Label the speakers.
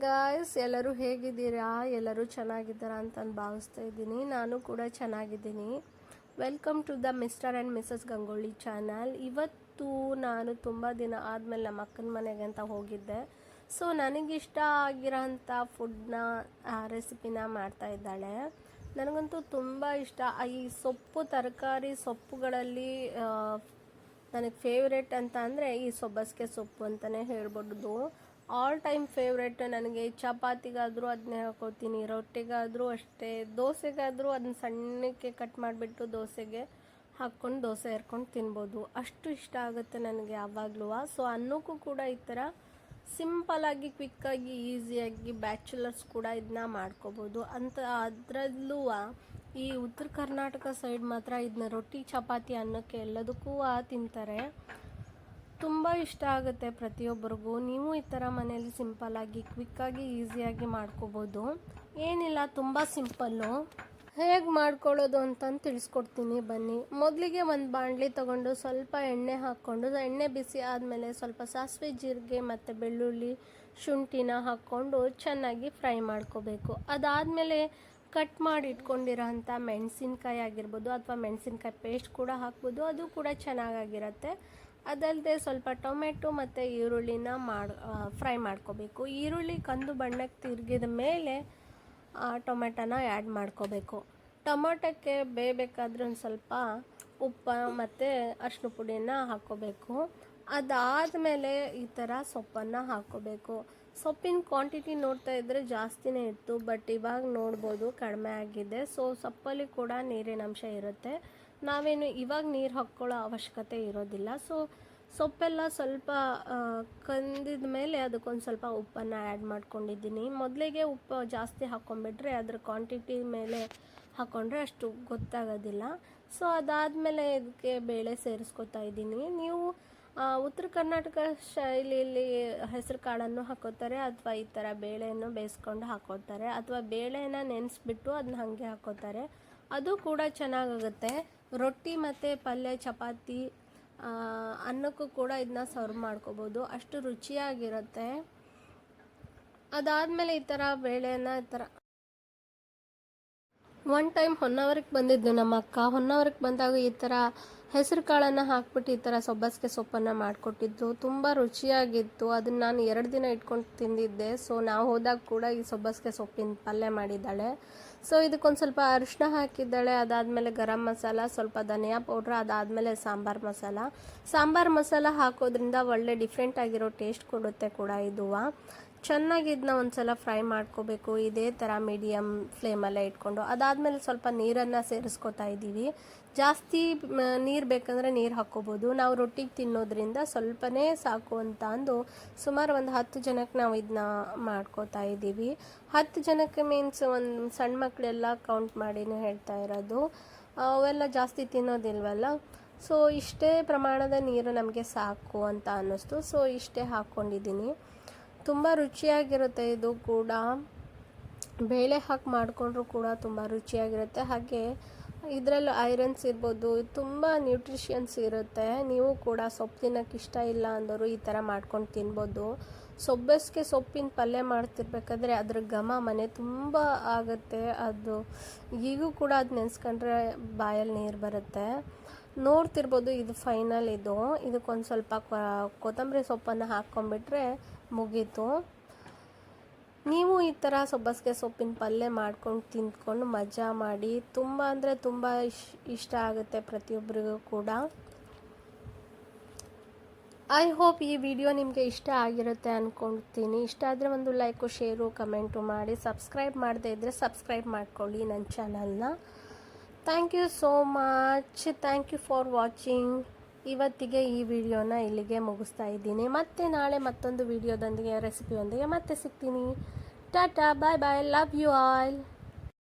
Speaker 1: Friends ಎಲ್ಲರೂ ಹೇಗಿದ್ದೀರಾ? ಎಲ್ಲರೂ ಚೆನ್ನಾಗಿದ್ದೀರಾ ಅಂತ ಭಾವಿಸ್ತಾ ಇದ್ದೀನಿ. ನಾನು ಕೂಡ ಚೆನ್ನಾಗಿದ್ದೀನಿ. Welcome to the mister and missus Gangolli channel ಇವತ್ತು ನಾನು ತುಂಬ ದಿನ ಆದಮೇಲೆ ನಮ್ಮ ಅಕ್ಕನ ಮನೆಗೆ ಅಂತ ಹೋಗಿದ್ದೆ. ಸೊ ನನಗಿಷ್ಟ ಆಗಿರೋಂಥ ಫುಡ್ನ ರೆಸಿಪಿನ ಮಾಡ್ತಾ ಇದ್ದಾಳೆ. ನನಗಂತೂ ತುಂಬ ಇಷ್ಟ. ಈ ಸೊಪ್ಪು, ತರಕಾರಿ ಸೊಪ್ಪುಗಳಲ್ಲಿ ನನಗೆ ಫೇವ್ರೇಟ್ ಅಂತ ಅಂದರೆ ಈ ಸೊಬ್ಬಸಿಗೆ ಸೊಪ್ಪು ಅಂತಲೇ ಹೇಳ್ಬೋದು ಆಲ್ ಟೈಮ್ ಫೇವ್ರೆಟ್ ನನಗೆ ಚಪಾತಿಗಾದರೂ ಅದನ್ನೇ ಹಾಕೋತೀನಿ, ರೊಟ್ಟಿಗಾದರೂ ಅಷ್ಟೇ. ದೋಸೆಗಾದರೂ ಅದನ್ನ ಸಣ್ಣಕ್ಕೆ ಕಟ್ ಮಾಡಿಬಿಟ್ಟು ದೋಸೆಗೆ ಹಾಕ್ಕೊಂಡು ದೋಸೆ ಎರ್ಕೊಂಡು ತಿನ್ಬೋದು. ಅಷ್ಟು ಇಷ್ಟ ಆಗುತ್ತೆ ನನಗೆ ಯಾವಾಗಲೂ. ಸೊ ಅನ್ನಕ್ಕೂ ಕೂಡ ಈ ಥರ ಸಿಂಪಲಾಗಿ ಕ್ವಿಕ್ಕಾಗಿ ಈಸಿಯಾಗಿ ಬ್ಯಾಚುಲರ್ಸ್ ಕೂಡ ಇದನ್ನ ಮಾಡ್ಕೋಬೋದು. ಅಂತ, ಅದರಲ್ಲೂ ಈ ಉತ್ತರ ಕರ್ನಾಟಕ ಸೈಡ್ ಮಾತ್ರ ಇದನ್ನ ರೊಟ್ಟಿ, ಚಪಾತಿ, ಅನ್ನಕ್ಕೆ ಎಲ್ಲದಕ್ಕೂ ತಿಂತಾರೆ. ತುಂಬ ಇಷ್ಟ ಆಗುತ್ತೆ ಪ್ರತಿಯೊಬ್ಬರಿಗೂ. ನೀವು ಈ ಥರ ಮನೆಯಲ್ಲಿ ಸಿಂಪಲ್ಲಾಗಿ ಕ್ವಿಕ್ಕಾಗಿ ಈಸಿಯಾಗಿ ಮಾಡ್ಕೋಬೋದು. ಏನಿಲ್ಲ, ತುಂಬ ಸಿಂಪಲ್ಲು ಹೇಗೆ ಮಾಡ್ಕೊಳ್ಳೋದು ಅಂತಂದು ತಿಳಿಸ್ಕೊಡ್ತೀನಿ, ಬನ್ನಿ. ಮೊದಲಿಗೆ ಒಂದು ಬಾಣಲಿ ತಗೊಂಡು ಸ್ವಲ್ಪ ಎಣ್ಣೆ ಹಾಕ್ಕೊಂಡು ಎಣ್ಣೆ ಬಿಸಿ ಆದಮೇಲೆ ಸ್ವಲ್ಪ ಸಾಸಿವೆ ಜೀರಿಗೆ ಮತ್ತು ಬೆಳ್ಳುಳ್ಳಿ ಶುಂಠಿನ ಹಾಕ್ಕೊಂಡು ಚೆನ್ನಾಗಿ ಫ್ರೈ ಮಾಡ್ಕೋಬೇಕು. ಅದಾದಮೇಲೆ ಕಟ್ ಮಾಡಿ ಇಟ್ಕೊಂಡಿರೋ ಅಂಥ ಮೆಣಸಿನ್ಕಾಯಿ ಆಗಿರ್ಬೋದು ಅಥವಾ ಮೆಣಸಿನ್ಕಾಯಿ ಪೇಸ್ಟ್ ಕೂಡ ಹಾಕ್ಬೋದು. ಅದು ಕೂಡ ಚೆನ್ನಾಗಾಗಿರುತ್ತೆ. ಅದಲ್ಲದೆ ಸ್ವಲ್ಪ ಟೊಮೆಟೊ ಮತ್ತು ಈರುಳ್ಳಿನ ಮಾಡಿ ಫ್ರೈ ಮಾಡ್ಕೋಬೇಕು. ಈರುಳ್ಳಿ ಕಂದು ಬಣ್ಣಕ್ಕೆ ತಿರುಗಿದ ಮೇಲೆ, ಆ, ಟೊಮೆಟೊನ ಆ್ಯಡ್ ಮಾಡ್ಕೋಬೇಕು. ಟೊಮೊಟೊಕ್ಕೆ ಬೇಯಬೇಕಾದ್ರೆ ಒಂದು ಸ್ವಲ್ಪ ಉಪ್ಪು ಮತ್ತು ಅರಿಶಿನ ಪುಡಿನ ಹಾಕ್ಕೋಬೇಕು ಅದಾದಮೇಲೆ ಈ ಥರ ಸೊಪ್ಪನ್ನು ಹಾಕ್ಕೋಬೇಕು ಸೊಪ್ಪಿನ ಕ್ವಾಂಟಿಟಿ ನೋಡ್ತಾ ಇದ್ದರೆ ಜಾಸ್ತಿನೇ ಇತ್ತು ಬಟ್ ಇವಾಗ ನೋಡ್ಬೋದು ಕಡಿಮೆ ಆಗಿದೆ. ಸೊ ಸೊಪ್ಪಲ್ಲಿ ಕೂಡ ನೀರಿನ ಅಂಶ ಇರುತ್ತೆ. ನಾವೇನು ಇವಾಗ ನೀರು ಹಾಕ್ಕೊಳ್ಳೋ ಅವಶ್ಯಕತೆ ಇರೋದಿಲ್ಲ. ಸೊ ಸೊಪ್ಪೆಲ್ಲ ಸ್ವಲ್ಪ ಕಂದಿದ ಮೇಲೆ ಅದಕ್ಕೊಂದು ಸ್ವಲ್ಪ ಉಪ್ಪನ್ನು ಆ್ಯಡ್ ಮಾಡ್ಕೊಂಡಿದ್ದೀನಿ. ಮೊದಲಿಗೆ ಉಪ್ಪು ಜಾಸ್ತಿ ಹಾಕ್ಕೊಂಬಿಟ್ರೆ ಅದ್ರ ಕ್ವಾಂಟಿಟಿ ಮೇಲೆ ಹಾಕ್ಕೊಂಡ್ರೆ ಅಷ್ಟು ಗೊತ್ತಾಗೋದಿಲ್ಲ. ಸೊ ಅದಾದಮೇಲೆ ಇದಕ್ಕೆ ಬೇಳೆ ಸೇರಿಸ್ಕೊತಾ ಇದ್ದೀನಿ. ನೀವು ಉತ್ತರ ಕರ್ನಾಟಕ ಶೈಲಿಯಲ್ಲಿ ಹೆಸರು ಕಾಳನ್ನು ಹಾಕೋತಾರೆ ಅಥವಾ ಈ ಥರ ಬೇಳೆಯನ್ನು ಬೇಯಿಸ್ಕೊಂಡು ಹಾಕೋತಾರೆ ಅಥವಾ ಬೇಳೆನ ನೆನೆಸ್ಬಿಟ್ಟು ಅದನ್ನ ಹಾಗೆ ಹಾಕೋತಾರೆ. ಅದು ಕೂಡ ಚೆನ್ನಾಗಾಗುತ್ತೆ. ರೊಟ್ಟಿ ಮತ್ತು ಪಲ್ಯ, ಚಪಾತಿ ಅನ್ನಕ್ಕೂ ಕೂಡ ಇದನ್ನ ಸರ್ವ್ ಮಾಡ್ಕೋಬೋದು. ಅಷ್ಟು ರುಚಿಯಾಗಿರುತ್ತೆ. ಅದಾದಮೇಲೆ ಈ ಥರ ಬೇಳೆನ ಈ ಥರ ಒನ್ ಟೈಮ್ ಹೊನ್ನಾವರಕ್ಕೆ ಬಂದಿದ್ದು ನಮ್ಮ ಅಕ್ಕ. ಹೊನ್ನಾವರಕ್ಕೆ ಬಂದಾಗ ಈ ಥರ ಹೆಸರು ಕಾಳನ್ನು ಹಾಕ್ಬಿಟ್ಟು ಈ ಥರ ಸೊಬ್ಬಸಿಗೆ ಸೊಪ್ಪನ್ನು ಮಾಡಿಕೊಟ್ಟಿದ್ದು. ತುಂಬ ರುಚಿಯಾಗಿತ್ತು. ಅದನ್ನು ನಾನು ಎರಡು ದಿನ ಇಟ್ಕೊಂಡು ತಿಂದಿದ್ದೆ. ಸೊ ನಾವು ಹೋದಾಗ ಕೂಡ ಈ ಸೊಬ್ಬಸಿಗೆ ಸೊಪ್ಪಿನ ಪಲ್ಯ ಮಾಡಿದ್ದಾಳೆ. ಸೊ ಇದಕ್ಕೊಂದು ಸ್ವಲ್ಪ ಅರಿಶಿನ ಹಾಕಿದ್ದಾಳೆ. ಅದಾದಮೇಲೆ ಗರಂ ಮಸಾಲ, ಸ್ವಲ್ಪ ಧನಿಯಾ ಪೌಡ್ರ್ ಅದಾದಮೇಲೆ ಸಾಂಬಾರು ಮಸಾಲ. ಸಾಂಬಾರು ಮಸಾಲ ಹಾಕೋದ್ರಿಂದ ಒಳ್ಳೆ ಡಿಫ್ರೆಂಟ್ ಆಗಿರೋ ಟೇಸ್ಟ್ ಕೊಡುತ್ತೆ ಕೂಡ ಇದು. ಚೆನ್ನಾಗಿ ಇದನ್ನ ಒಂದ್ಸಲ ಫ್ರೈ ಮಾಡ್ಕೋಬೇಕು, ಇದೇ ಥರ ಮೀಡಿಯಮ್ ಫ್ಲೇಮಲ್ಲೇ ಇಟ್ಕೊಂಡು. ಅದಾದಮೇಲೆ ಸ್ವಲ್ಪ ನೀರನ್ನು ಸೇರಿಸ್ಕೊತಾ ಇದ್ದೀವಿ. ಜಾಸ್ತಿ ನೀರು ಬೇಕಂದರೆ ನೀರು ಹಾಕ್ಕೋಬೋದು. ನಾವು ರೊಟ್ಟಿಗೆ ತಿನ್ನೋದ್ರಿಂದ ಸ್ವಲ್ಪನೇ ಸಾಕು ಅಂತ ಅಂದು ಸುಮಾರು ಒಂದು ಹತ್ತು ಜನಕ್ಕೆ ನಾವು ಇದನ್ನ ಮಾಡ್ಕೋತಾ ಇದ್ದೀವಿ. ಹತ್ತು ಜನಕ್ಕೆ ಮೀನ್ಸ್ ಒಂದು ಸಣ್ಣ ಮಕ್ಕಳೆಲ್ಲ ಕೌಂಟ್ ಮಾಡಿನೇ ಹೇಳ್ತಾ ಇರೋದು. ಅವೆಲ್ಲ ಜಾಸ್ತಿ ತಿನ್ನೋದಿಲ್ವಲ್ಲ? ಸೊ ಇಷ್ಟೇ ಪ್ರಮಾಣದ ನೀರು ನಮಗೆ ಸಾಕು ಅಂತ ಅನ್ನಿಸ್ತು. ಸೊ ಇಷ್ಟೇ ಹಾಕ್ಕೊಂಡಿದ್ದೀನಿ ತುಂಬ ರುಚಿಯಾಗಿರುತ್ತೆ ಇದು ಕೂಡ. ಬೇಳೆ ಹಾಕಿ ಮಾಡಿಕೊಂಡ್ರೂ ಕೂಡ ತುಂಬ ರುಚಿಯಾಗಿರುತ್ತೆ. ಹಾಗೆ ಇದರಲ್ಲೂ ಐರನ್ಸ್ ಇರ್ಬೋದು, ತುಂಬ ನ್ಯೂಟ್ರಿಷನ್ಸ್ ಇರುತ್ತೆ. ನೀವು ಕೂಡ ಸೊಪ್ಪು ತಿನ್ನೋಕೆ ಇಷ್ಟ ಇಲ್ಲ ಅಂದರು ಈ ಥರ ಮಾಡ್ಕೊಂಡು ತಿನ್ಬೋದು. ಸೊಬ್ಬಸ್ಗೆ ಸೊಪ್ಪಿನ ಪಲ್ಯ ಮಾಡ್ತಿರ್ಬೇಕಾದ್ರೆ ಅದ್ರ ಘಮ ಮನೆ ತುಂಬ ಆಗುತ್ತೆ. ಅದು ಈಗೂ ಕೂಡ ಅದು ನೆನೆಸ್ಕೊಂಡ್ರೆ ಬಾಯಲ್ಲಿ ನೀರು ಬರುತ್ತೆ. ನೋಡ್ತಿರ್ಬೋದು ಇದು ಫೈನಲ್ ಇದು. ಇದಕ್ಕೊಂದು ಸ್ವಲ್ಪ ಕೊತ್ತಂಬರಿ ಸೊಪ್ಪನ್ನು ಹಾಕ್ಕೊಂಬಿಟ್ರೆ ಮುಗೀತು. ನೀವು ಈ ಥರ ಸೊಬ್ಬಸಿಗೆ ಸೊಪ್ಪಿನ ಪಲ್ಯ ಮಾಡ್ಕೊಂಡು ತಿಂದ್ಕೊಂಡು ಮಜಾ ಮಾಡಿ, ತುಂಬ ಅಂದರೆ ತುಂಬ ಇಶ್ ಇಷ್ಟ ಆಗುತ್ತೆ ಪ್ರತಿಯೊಬ್ಬರಿಗೂ ಕೂಡ. ಐ ಹೋಪ್ ಈ ವಿಡಿಯೋ ನಿಮಗೆ ಇಷ್ಟ ಆಗಿರುತ್ತೆ ಅಂದ್ಕೊಳ್ತೀನಿ ಇಷ್ಟ ಆದರೆ ಒಂದು ಲೈಕು ಶೇರು ಕಮೆಂಟು ಮಾಡಿ. ಸಬ್ಸ್ಕ್ರೈಬ್ ಮಾಡದೇ ಇದ್ದರೆ ಸಬ್ಸ್ಕ್ರೈಬ್ ಮಾಡ್ಕೊಳ್ಳಿ ನನ್ನ ಚಾನಲ್ನ thank you so much thank you for watching ಇವತ್ತಿಗೆ ಈ ವಿಡಿಯೋನ ಇಲ್ಲಿಗೆ ಮುಗಿಸ್ತಾ ಇದ್ದೀನಿ. ಮತ್ತೆ ನಾಳೆ ಮತ್ತೊಂದು ವಿಡಿಯೋದೊಂದಿಗೆ ರೆಸಿಪಿಯೊಂದಿಗೆ ಮತ್ತೆ ಸಿಗ್ತೀನಿ. Tata bye bye love you all